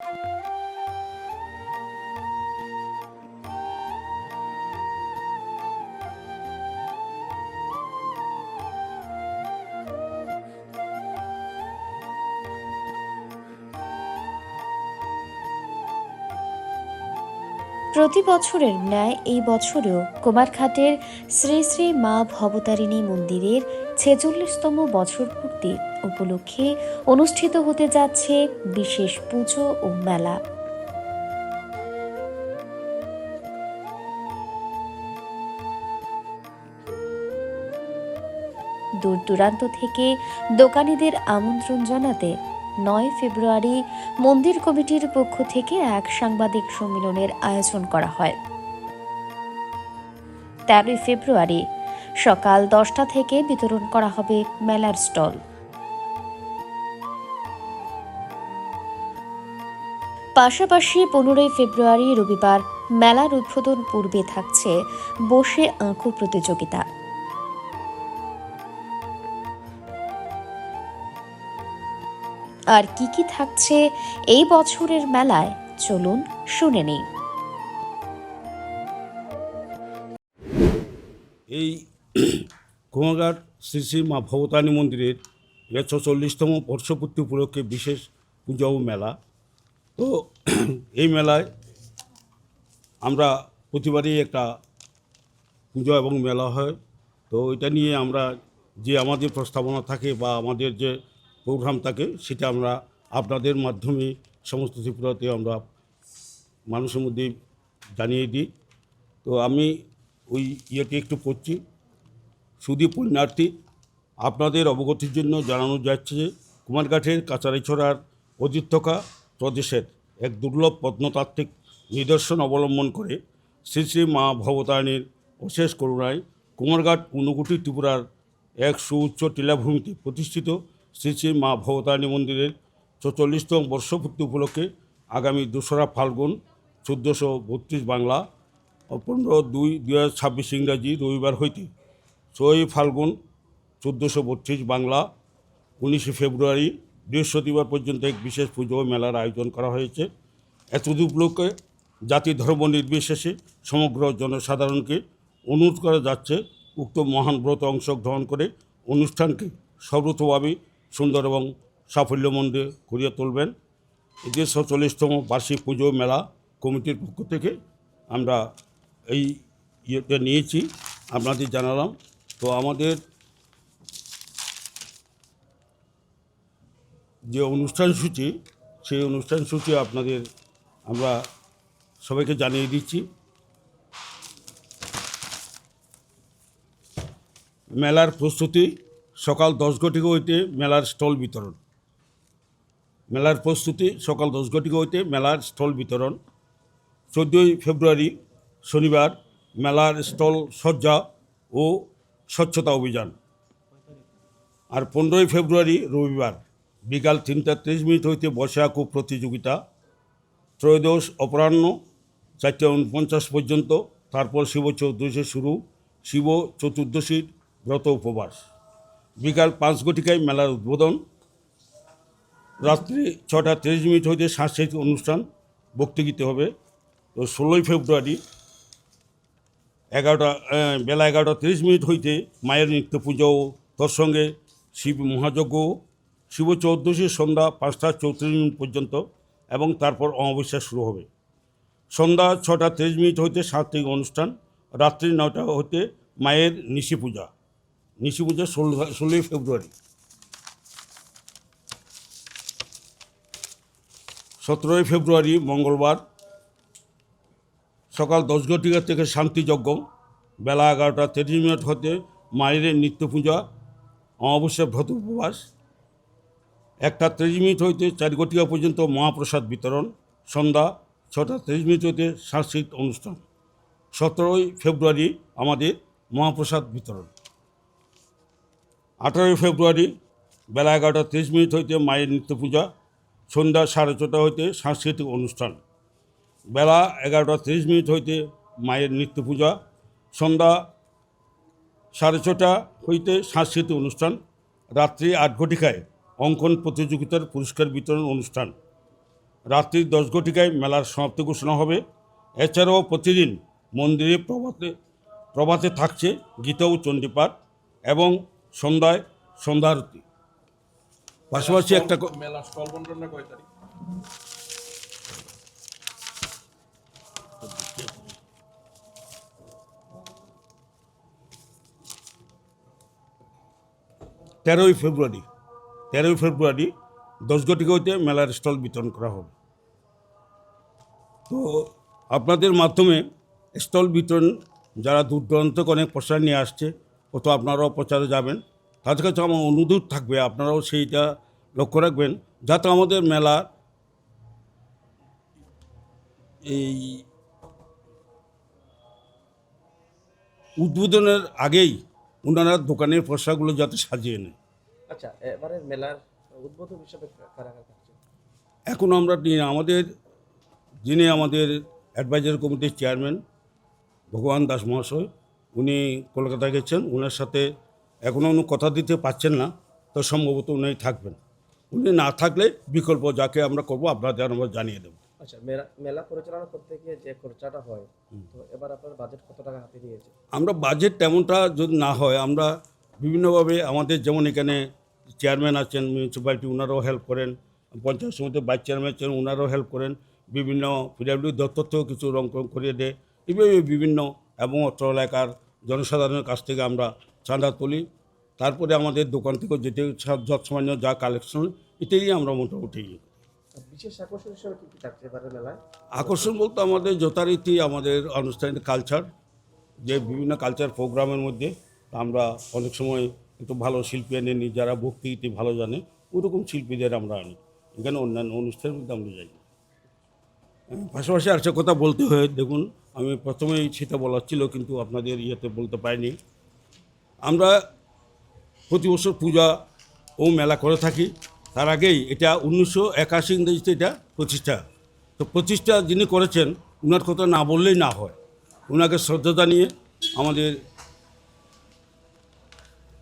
প্রতি বছরের ন্যায় এই বছরেও কুমারঘাটের শ্রী শ্রী মা ভবতারিণী মন্দিরের ছেচল্লিশতম বছর পূর্তি উপলক্ষে অনুষ্ঠিত হতে যাচ্ছে বিশেষ পুজো ও মেলা। দূর দূরান্ত থেকে দোকানীদের আমন্ত্রণ জানাতে নয় ফেব্রুয়ারি মন্দির কমিটির পক্ষ থেকে এক সাংবাদিক সম্মেলনের আয়োজন করা হয়। তেরোই ফেব্রুয়ারি সকাল দশটা থেকে বিতরণ করা হবে মেলার স্টল। পাশাপাশি পনেরোই ফেব্রুয়ারি রবিবার মেলার উদ্বোধন পূর্বে থাকছে বসে আঁকো প্রতিযোগিতা। আর কি কি থাকছে এই বছরের মেলায় চলুন শুনে নিই। এই কুমারঘাট শ্রী শ্রী মা ভবতারিণী মন্দিরের একশো চল্লিশতম বর্ষপূর্তি উপলক্ষে বিশেষ পুজো ও মেলা। তো এই মেলায় আমরা প্রতিবারই একটা পুজো এবং মেলা হয়। তো এটা নিয়ে আমরা যে আমাদের প্রস্তাবনা থাকে বা আমাদের যে প্রোগ্রাম থাকে, সেটা আমরা আপনাদের মাধ্যমে সমস্ত ত্রিপুরাতে আমরা মানুষের মধ্যে জানিয়ে দিই। তো আমি ওই ইয়েটি একটু পড়ছি। সুদী পুণ্যার্থী, আপনাদের অবগতির জন্য জানানো যাচ্ছে যে কুমারঘাটের কাছারিছড়ার অধিত্যকা প্রদেশের এক দুর্লভ প্রত্নতাত্ত্বিক নিদর্শন অবলম্বন করে শ্রী শ্রী মা ভবতারিণীর অশেষ করুণায় কুমারঘাট ঊনকোটি ত্রিপুরার এক সুউচ্চ টিলাভূমিতে প্রতিষ্ঠিত শ্রী শ্রী মা ভবতারিণী মন্দিরের চৌচল্লিশতম বর্ষপূর্তি উপলক্ষে আগামী দোসরা ফাল্গুন চোদ্দোশো বত্রিশ বাংলা, পনেরো দুই দু হাজার ছাব্বিশ ইংরাজি রবিবার হইতে ছয়ই ফাল্গুন চোদ্দোশো বত্রিশ বাংলা উনিশে ফেব্রুয়ারি বৃহস্পতিবার পর্যন্ত এক বিশেষ পুজো মেলার আয়োজন করা হয়েছে। এতদ উপলক্ষে জাতি ধর্ম নির্বিশেষে সমগ্র জনসাধারণকে অনুরোধ করা যাচ্ছে, উক্ত মহান ব্রত অংশগ্রহণ করে অনুষ্ঠানকে সর্বতভাবে সুন্দর এবং সাফল্যমণ্ডে করিয়ে তুলবেন। এটি সচল্লিশতম বার্ষিক পুজো মেলা কমিটির পক্ষ থেকে আমরা এই ইয়েটা নিয়েছি, আপনাদের জানালাম। তো আমাদের যে অনুষ্ঠান সূচি, সেই অনুষ্ঠান সূচি আপনাদের আমরা সবাইকে জানিয়ে দিচ্ছি। মেলার প্রস্তুতি, সকাল দশ ঘটিকা হইতে মেলার স্টল বিতরণ। মেলার প্রস্তুতি, সকাল দশ ঘটিকা হইতে মেলার স্টল বিতরণ। চোদ্দোই ফেব্রুয়ারি শনিবার মেলার স্টল সজ্জা ও স্বচ্ছতা অভিযান। আর পনেরোই ফেব্রুয়ারি রবিবার বিকাল তিনটা তিরিশ মিনিট হইতে বসে আঁকু প্রতিযোগিতা। ত্রয়োদশ অপরাহ্ন চারটে উনপঞ্চাশ পর্যন্ত, তারপর শিব চৌদ্দশী শুরু, শিব চতুর্দশীর ব্রত উপবাস। বিকাল পাঁচ ঘটিকায় মেলার উদ্বোধন। রাত্রি ছটা তিরিশ মিনিট হইতে সাংস্কৃতিক অনুষ্ঠান বক্তৃগীতে হবে। তো ষোলোই ফেব্রুয়ারি এগারোটা বেলা এগারোটা তিরিশ মিনিট হইতে মায়ের নিত্য পুজো, তোর সঙ্গে শিব মহাযজ্ঞ, শিব চৌদ্দশী সন্ধ্যা পাঁচটা চৌত্রিশ মিনিট পর্যন্ত এবং তারপর অমাবস্যা শুরু হবে। সন্ধ্যা ছটা তিরিশ মিনিট হইতে সাংস্কৃতিক অনুষ্ঠান, রাত্রি নটা হইতে মায়ের নিশি পূজা। নিশি পূজা ষোলো, ষোলোই ফেব্রুয়ারি। সতেরোই ফেব্রুয়ারি মঙ্গলবার সকাল দশ ঘটিকা থেকে শান্তিযজ্ঞ বেলা এগারোটা তিরিশ মিনিট হতে মায়ের নিত্য পূজা, অমাবস্যা ব্রত উপবাস। একটা তিরিশ মিনিট হইতে চার ঘটিকা পর্যন্ত মহাপ্রসাদ বিতরণ। সন্ধ্যা ছটা তিরিশ মিনিট হইতে সাংস্কৃতিক অনুষ্ঠান। সতেরোই ফেব্রুয়ারি আমাদের মহাপ্রসাদ বিতরণ। আঠারোই ফেব্রুয়ারি বেলা এগারোটা তিরিশ মিনিট হইতে মায়ের নিত্য পূজা। সন্ধ্যা সাড়ে ছটা হইতে সাংস্কৃতিক অনুষ্ঠান। বেলা এগারোটা তিরিশ মিনিট হইতে মায়ের নিত্য পূজা, সন্ধ্যা সাড়ে ছটা হইতে সাংস্কৃতিক অনুষ্ঠান, রাত্রি আট ঘটিকায় অঙ্কন প্রতিযোগিতার পুরস্কার বিতরণ অনুষ্ঠান। রাত্রি দশ ঘটিকায় মেলার সমাপ্তি ঘোষণা হবে। এছাড়াও প্রতিদিন মন্দিরে প্রভাতে প্রভাতে থাকছে গীতা ও চণ্ডীপাঠ এবং সন্ধ্যায় সন্ধ্যারতি। পাশাপাশি একটা মেলা স্টল বন্টন কয় তারিখ? তেরোই ফেব্রুয়ারি তেরোই ফেব্রুয়ারি দশ ঘটিকা হইতে মেলার স্টল বিতরণ করা হবে। তো আপনাদের মাধ্যমে স্টল বিতরণ যারা দূর দূরান্ত অনেক প্রচার নিয়ে আসছে কত আপনারাও প্রচারে যাবেন। তাদের কাছে আমার অনুরোধ থাকবে, আপনারাও সেইটা লক্ষ্য রাখবেন যাতে আমাদের মেলা এই উদ্বোধনের আগেই ওনারা দোকানের পোশাকগুলো যাতে সাজিয়ে নেয়। আচ্ছা এবারে মেলার উদ্বোধক হিসেবে এখন আমরা নিয়ে আমাদের যিনি আমাদের অ্যাডভাইজারি কমিটির চেয়ারম্যান ভগবান দাস মহাশয় উনি কলকাতা গেছেন ওনার সাথে এখনও উনি কথা দিতে পারছেন না তো সম্ভবত উনি থাকবেন। উনি না থাকলে বিকল্প যাকে আমরা করব আপনাদের আমরা জানিয়ে দেবো। আচ্ছা মেলা মেলা পরিচালনা করতে গিয়ে যে খরচাটা হয় তো এবার আপনার বাজেট কত টাকা হাতে নিয়েছে? আমরা বাজেট তেমনটা যদি না হয় আমরা বিভিন্নভাবে আমাদের যেমন এখানে চেয়ারম্যান আছেন মিউনিসিপ্যালিটি ওনারাও হেল্প করেন পঞ্চায়েত সমিতির ভাইস চেয়ারম্যান আছেন ওনারাও হেল্প করেন বিভিন্ন পিডাব্লিউ দপ্তর থেকেও কিছু রং করিয়ে দেয় এইভাবে বিভিন্ন এবং অত্র এলাকার জনসাধারণের কাছ থেকে আমরা চাঁদা তুলি। তারপরে আমাদের দোকান থেকেও যেতে যৎসামান্য যা কালেকশন এটাই আমরা মোটামুটি ইয়ে বিশেষ আকর্ষণ বলতে আমাদের যথারীতি আমাদের আনুষ্ঠানিক কালচার যে বিভিন্ন কালচার প্রোগ্রামের মধ্যে আমরা অনেক সময় একটু ভালো শিল্পী এনে নিই, যারা ভক্তি গীতি ভালো জানে, ওরকম শিল্পীদের আমরা আনি। এখানে অন্যান্য অনুষ্ঠানের মধ্যে আমরা যাই। পাশাপাশি আরেকটা কথা বলতে হয়, দেখুন, আমি প্রথমেই সেটা বলার ছিল, কিন্তু আপনাদের ইয়েতে বলতে পারিনি। আমরা প্রতি বছর পূজা ও মেলা করে থাকি। তার আগেই এটা উনিশশো একাশি ইংরেজিতে এটা প্রতিষ্ঠা। তো প্রতিষ্ঠা যিনি করেছেন ওনার কথা না বললেই না হয়। ওনাকে শ্রদ্ধা জানিয়ে আমাদের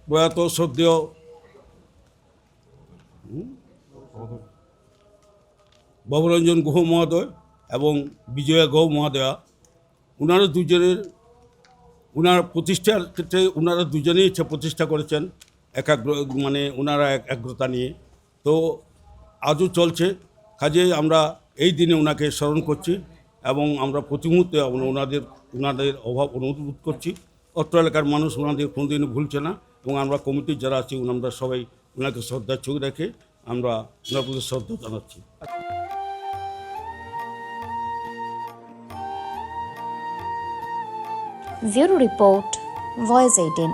প্রয়াত শ্রদ্ধেয়? ভবরঞ্জন গুহ মহোদয় এবং বিজয়া গৌ মহোদয়া ওনারা দুজনের ওনার প্রতিষ্ঠার ক্ষেত্রে ওনারা দুজনেই ইচ্ছা প্রতিষ্ঠা করেছেন। একাগ্র মানে ওনারা একাগ্রতা নিয়ে। তো আজও চলছে। কাজে আমরা এই দিনে ওনাকে স্মরণ করছি এবং আমরা প্রতি মুহূর্তে ওনাদের ওনাদের অভাব অনুভূত করছি। অত্র এলাকার মানুষ ওনাদের কোনোদিনও ভুলছে না এবং আমরা কমিটির যারা আছি, আমরা সবাই ওনাকে শ্রদ্ধার চোখ রেখে আমরা ওনার প্রতি শ্রদ্ধা জানাচ্ছি। Report voice eighteen